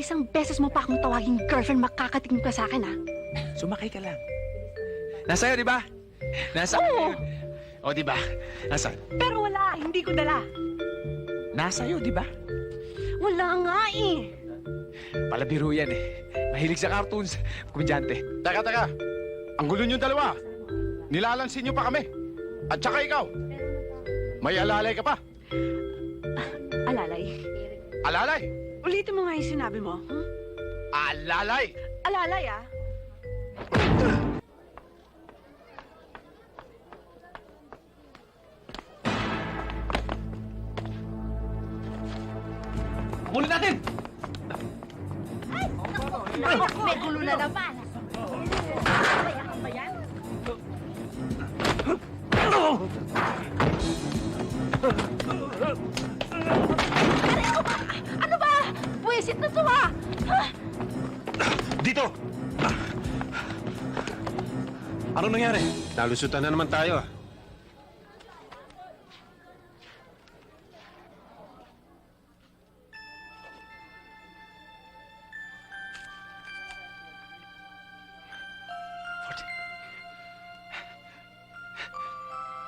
isang beses mo pa akong tawaging girlfriend, makakatingin ka sa akin, ha? Sumakay ka lang. Nasa'yo, di ba? Nasa... Oo. O, di ba? Nasa... Pero wala, hindi ko dala. Nasa'yo, di ba? Wala nga eh. Palabiro yan eh. Mahilig sa cartoons. Komedyante. Teka, teka. Ang gulo nyo dalawa. Nilalansin nyo pa kami. At saka ikaw. May alalay ka pa. Alalay. Ulitin mo nga yung sinabi mo. Huh? Alalay. Alalay, ah. Anong nangyari? Nalusutan na naman tayo ah.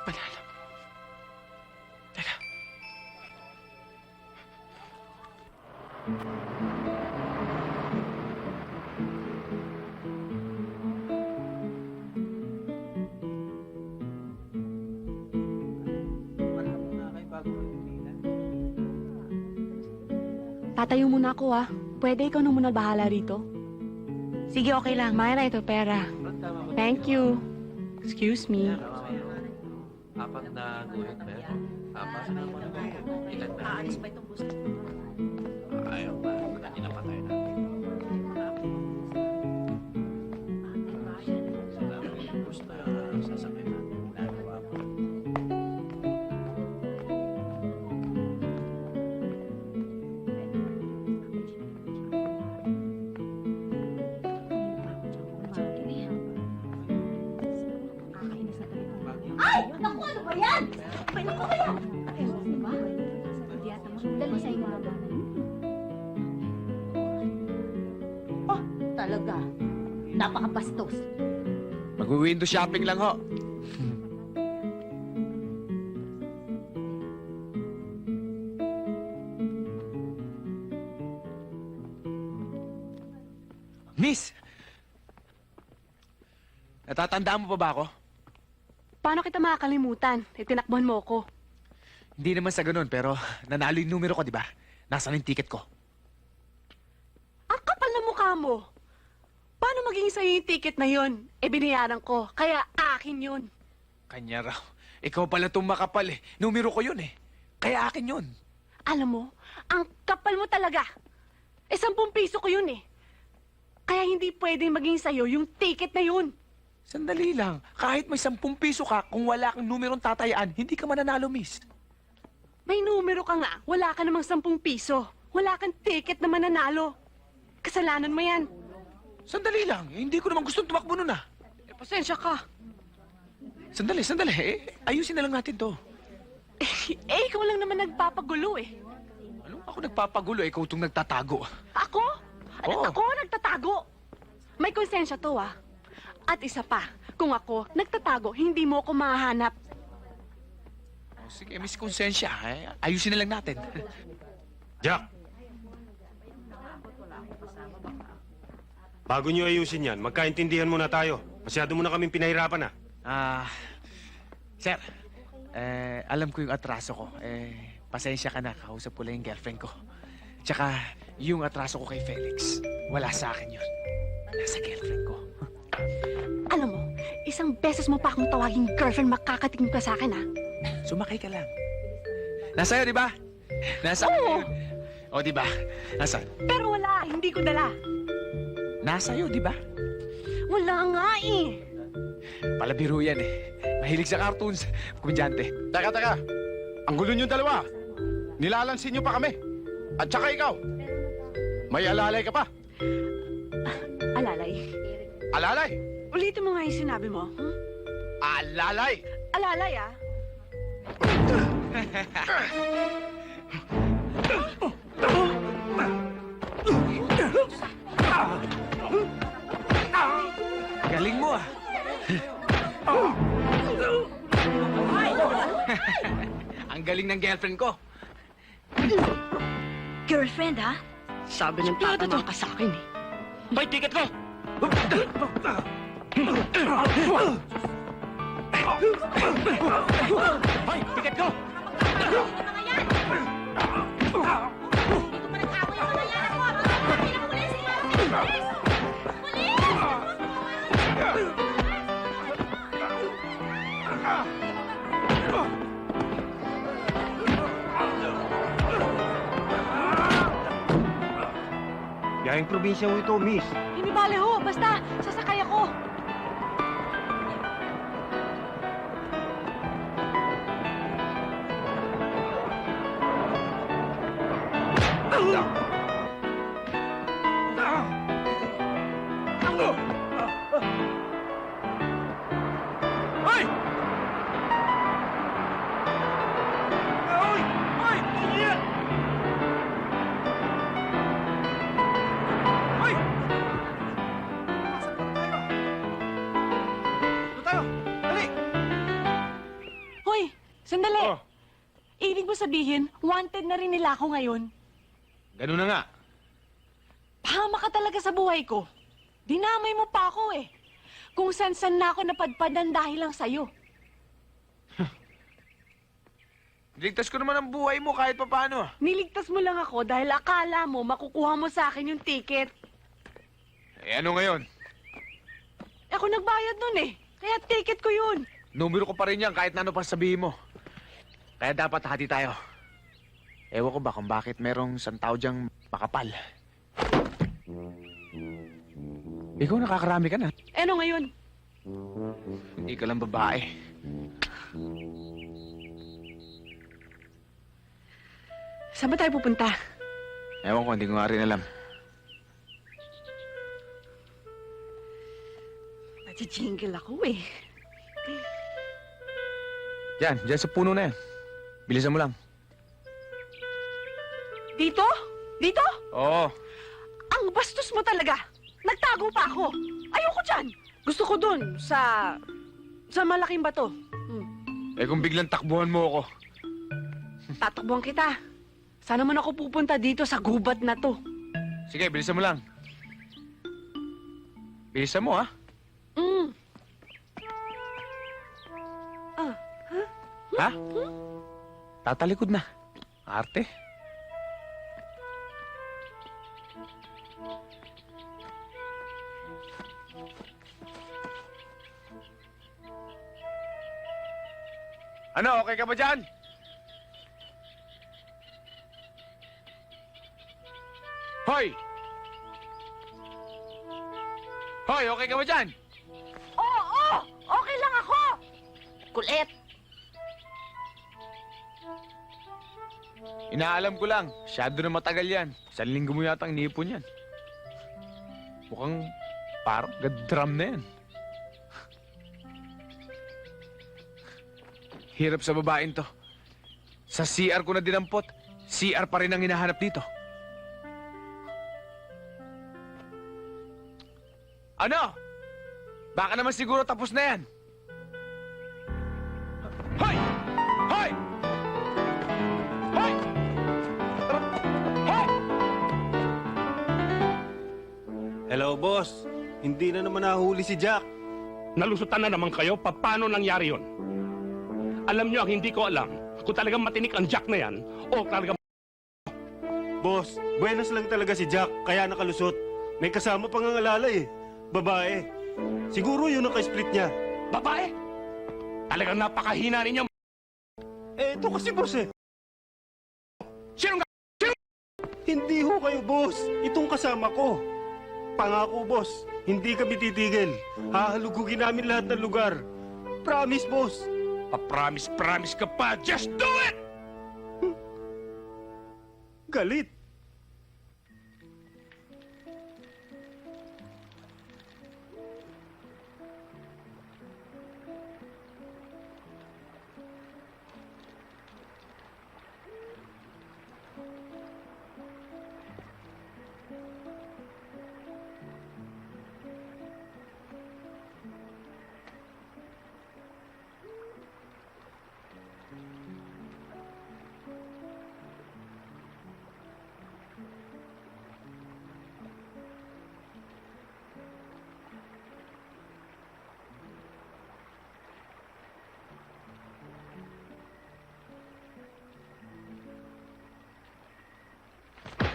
Panalo. Tatayo muna ako, ah. Pwede ikaw na muna bahala rito? Sige, okay lang. Mayra ito pera. Thank you. Excuse me. Apat na guhit na yun. Apat na Ilan na? Oh, talaga. Napakabastos. Mag-window shopping lang ho. Miss! Natatandaan mo pa ba ako? Paano kita makakalimutan? Eh, tinakbuhan mo ako. Hindi naman sa ganun, pero nanalo yung numero ko, di ba? Nasaan yung ticket ko? Ang kapal na mukha mo. Paano maging sa'yo yung ticket na yon? Eh, binayaran ko. Kaya akin yun. Kanya raw. Ikaw pala itong makapal eh. Numero ko yun eh. Kaya akin yun. Alam mo, ang kapal mo talaga. Eh, sampung piso ko yun eh. Kaya hindi pwedeng maging sa'yo yung ticket na yun. Sandali lang. Kahit may sampung piso ka, kung wala kang numerong tatayaan, hindi ka mananalo, miss. May numero ka nga, wala ka namang sampung piso. Wala kang ticket na mananalo. Kasalanan mo yan. Sandali lang. Eh, hindi ko naman gustong tumakbo nun ah. Eh, pasensya ka. Sandali, sandali. Eh, ayusin na lang natin to. Eh, ikaw lang naman nagpapagulo eh. Ano ako nagpapagulo? Ikaw itong nagtatago. Ako? Oo. Ako nagtatago. May konsensya to ah. At isa pa, kung ako nagtatago, hindi mo ako mahanap. Oh, sige, miss konsensya. Eh. Ayusin na lang natin. Jack! Bago nyo ayusin yan, magkaintindihan muna tayo. Masyado mo na kaming pinahirapan ah. Ah, sir. Eh, alam ko yung atraso ko. Eh, pasensya ka na. Kausap ko lang yung girlfriend ko. Tsaka, yung atraso ko kay Felix, wala sa akin yun. Nasa girlfriend ko. Alam mo, isang beses mo pa akong tawaging girlfriend, makakatingin ka sa akin ah. Sumakay ka lang. Nasa'yo, di ba? Nasa... Oo. O, di ba? Nasaan? Pero wala, hindi ko dala. Nasa'yo, di ba? Wala nga eh. Palabiro yan eh. Mahilig sa cartoons. Komedyante. Teka, teka. Ang gulo nyo dalawa. Nilalansin nyo pa kami. At saka ikaw. May alalay ka pa. Alalay. Alalay. Ulitin mo nga yung sinabi mo. Hmm? Alalay. Alalay ah. Galing mo ah. Ang galing ng girlfriend ko. Girlfriend, ha? Sabi ng papa mo ka sa akin, eh. May ticket ko! Hoy, ticket ko! Yahing probinsya ho ito, miss. Hindi bale ho, basta sasakay ako. Hoy, sandali. Oh. Ibig mo sabihin, wanted na rin nila ako ngayon. Ganun na nga. Pahama ka talaga sa buhay ko. Dinamay mo pa ako eh. Kung san-san na ako napadpadan dahil lang sa'yo. Ligtas ko naman ang buhay mo kahit papaano. Niligtas mo lang ako dahil akala mo makukuha mo sa akin yung ticket. Eh ano ngayon? Ako nagbayad nun eh. Kaya ticket ko yun. Numero ko pa rin yan kahit na ano pa sabihin mo. Kaya dapat hati tayo. Ewan ko ba kung bakit merong isang tao diyang makapal. Ikaw nakakarami ka na. Eh, ano ngayon? Hindi ka lang babae. Saan ba tayo pupunta? Ewan ko, hindi ko nga rin alam. Nagji-jingle ako eh. Yan, dyan sa puno na yan. Bilisan mo lang. Dito? Dito? Oo. Ang bastos mo talaga. Nagtago pa ako. Ayoko dyan. Gusto ko dun, sa... sa malaking bato. Hmm. Eh kung biglang takbuhan mo ako. Tatakbuhan kita. Sana man ako pupunta dito sa gubat na to. Sige, bilisan mo lang. Bilisan mo, ha? Mm. Ah, Ha? Tatalikod na. Arte. Ano, okay ka ba dyan? Hoy! Hoy, okay ka ba dyan? Oo, oo! Okay lang ako! Kulit! Inaalam ko lang, masyado na matagal yan. Isang linggo mo yata ang nipon yan. Mukhang parang drum na yan. Hirap sa babaeng to. Sa CR ko na dinampot, CR pa rin ang hinahanap dito. Ano? Baka naman siguro tapos na yan. Hoy! Hoy! Hoy! Hoy! Hello, boss. Hindi na naman nahuli si Jack. Nalusutan na naman kayo, paano nangyari yon? Alam nyo ang hindi ko alam, kung talagang matinik ang jack na yan, o talagang Boss, buenas lang talaga si Jack, kaya nakalusot. May kasama pang ang alalay eh. Babae. Siguro yun ang ka-split niya. babae. Talagang napakahina ninyo. Eh, ito kasi boss eh. Sinong ga... Hindi ho kayo, boss. Itong kasama ko. Pangako, boss. Hindi kami titigil. Hahalugugin namin lahat ng lugar. Promise, boss. Pa-promise-promise ka pa, just do it! Galit.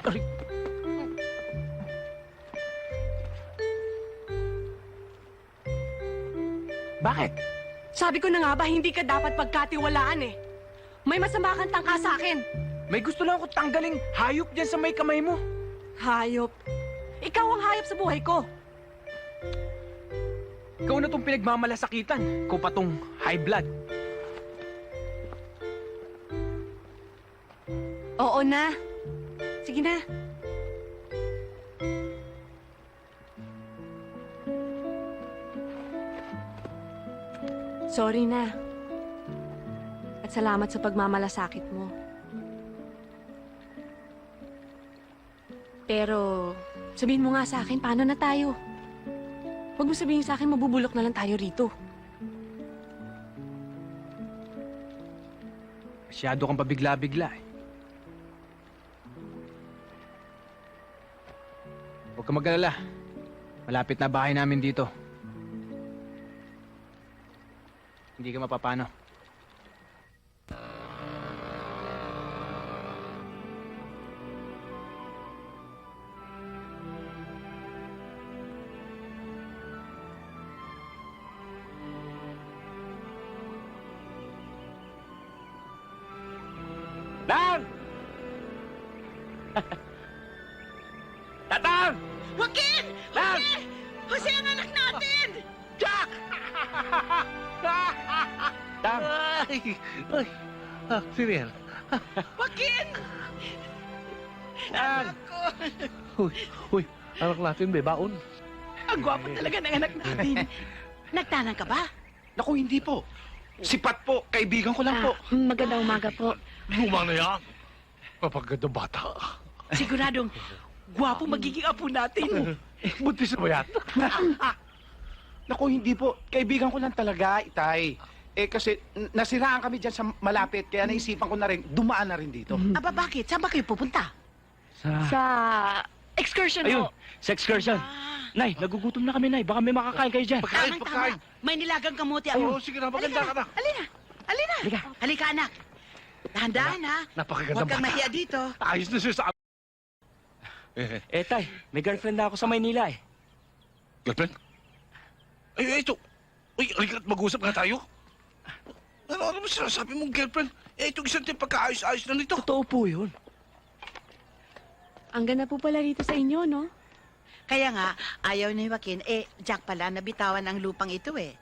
Aray. Bakit? Sabi ko na nga ba, hindi ka dapat pagkatiwalaan eh. May masama kang tangka sa akin. May gusto lang ako tanggaling hayop dyan sa may kamay mo. Hayop. Ikaw ang hayop sa buhay ko. Ikaw na tong pinagmamalasakitan. Ikaw pa tong high blood. Oo na. Sige na. Sorry na. At salamat sa pagmamalasakit mo. Pero, sabihin mo nga sa akin, paano na tayo? Huwag mo sabihin sa akin, mabubulok na lang tayo rito. Masyado kang pabigla-bigla eh. Huwag ka mag-alala. Malapit na bahay namin dito. Hindi ka mapapano. Tang! Ay! Ay! Ah, si Riel. Joaquin! Tang! Uy, uy, anak natin, may baon. Ang gwapo talaga ng anak natin. Nagtanang ka ba? Naku, hindi po. Sipat po. Kaibigan ko lang po. magandang umaga po. Luma na yan. Kapaganda bata. Siguradong gwapo magiging apo natin. Buntis na ba yan? Naku, hindi po. Kaibigan ko lang talaga, Itay. Eh kasi n- nasiraan kami dyan sa malapit, kaya naisipan ko na rin, dumaan na rin dito. Aba bakit? Saan ba kayo pupunta? Sa... Sa excursion Ayun, ho. sa excursion. Ah, Nay, nagugutom na kami, Nay. Baka may makakain kayo dyan. Pagkain, tamang pagkain. tama. May nilagang kamote Oo, ako. sige na, maganda ka na. Halina! Halina! Halika. Halika, anak. Dahan-dahan, ha? Napakaganda Huwag kang bata. mahiya dito. Ayos na siya sa... Eh, Eh, Tay, may girlfriend na ako sa Maynila eh. girlfriend? Ay, ito. Uy, halika at mag-usap nga tayo. Ano, ano mo sinasabi mong girlfriend? Eh, itong isang tiyong pagkaayos-ayos na nito. Totoo po yun. Ang ganda po pala rito sa inyo, no? Kaya nga, ayaw ni Joaquin, eh, Jack pala, nabitawan ang lupang ito eh.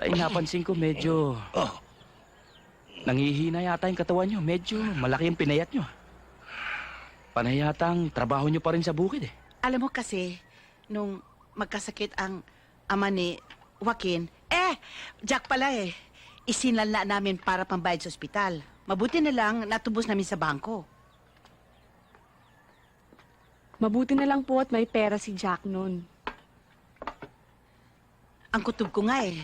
Tay, napansin ko medyo... Oh. Nangihina yata yung katawan nyo. Medyo malaki yung pinayat nyo. Panay yata ang trabaho nyo pa rin sa bukid eh. Alam mo kasi, nung magkasakit ang ama ni Joaquin, eh, Jack pala eh, isinala namin para pambayad sa ospital. Mabuti na lang natubos namin sa bangko. Mabuti na lang po at may pera si Jack noon. Ang kutob ko nga eh,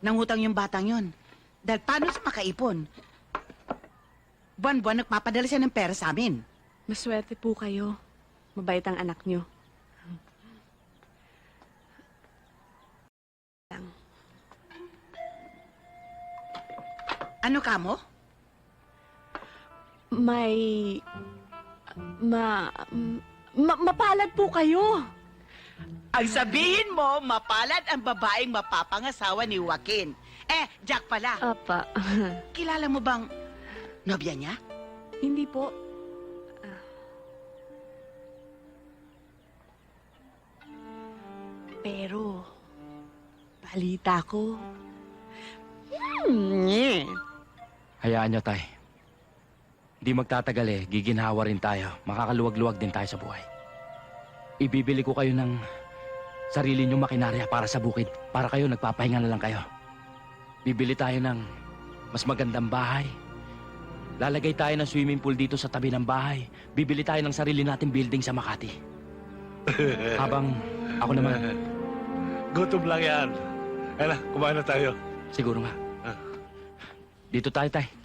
nangutang yung batang yon. Dahil paano sa makaipon? Buwan-buwan nagpapadala siya ng pera sa amin. Maswerte po kayo. Mabait ang anak nyo. Ano ka mo? May... Ma... ma mapalad po kayo. Ang sabihin mo, mapalad ang babaeng mapapangasawa ni Joaquin. Eh, Jack pala. Apa. Kilala mo bang nobya niya? Hindi po. Pero, balita ko. Hmm, eh. Hayaan nyo, Tay. Hindi magtatagal eh. Giginhawa rin tayo. Makakaluwag-luwag din tayo sa buhay. Ibibili ko kayo ng sarili nyong makinarya para sa bukid. Para kayo, nagpapahinga na lang kayo. Bibili tayo ng mas magandang bahay. Lalagay tayo ng swimming pool dito sa tabi ng bahay. Bibili tayo ng sarili nating building sa Makati. Habang ako naman, Gutom lang yan. Hala, kumain na tayo. siguro nga. Dito tayo, Tay.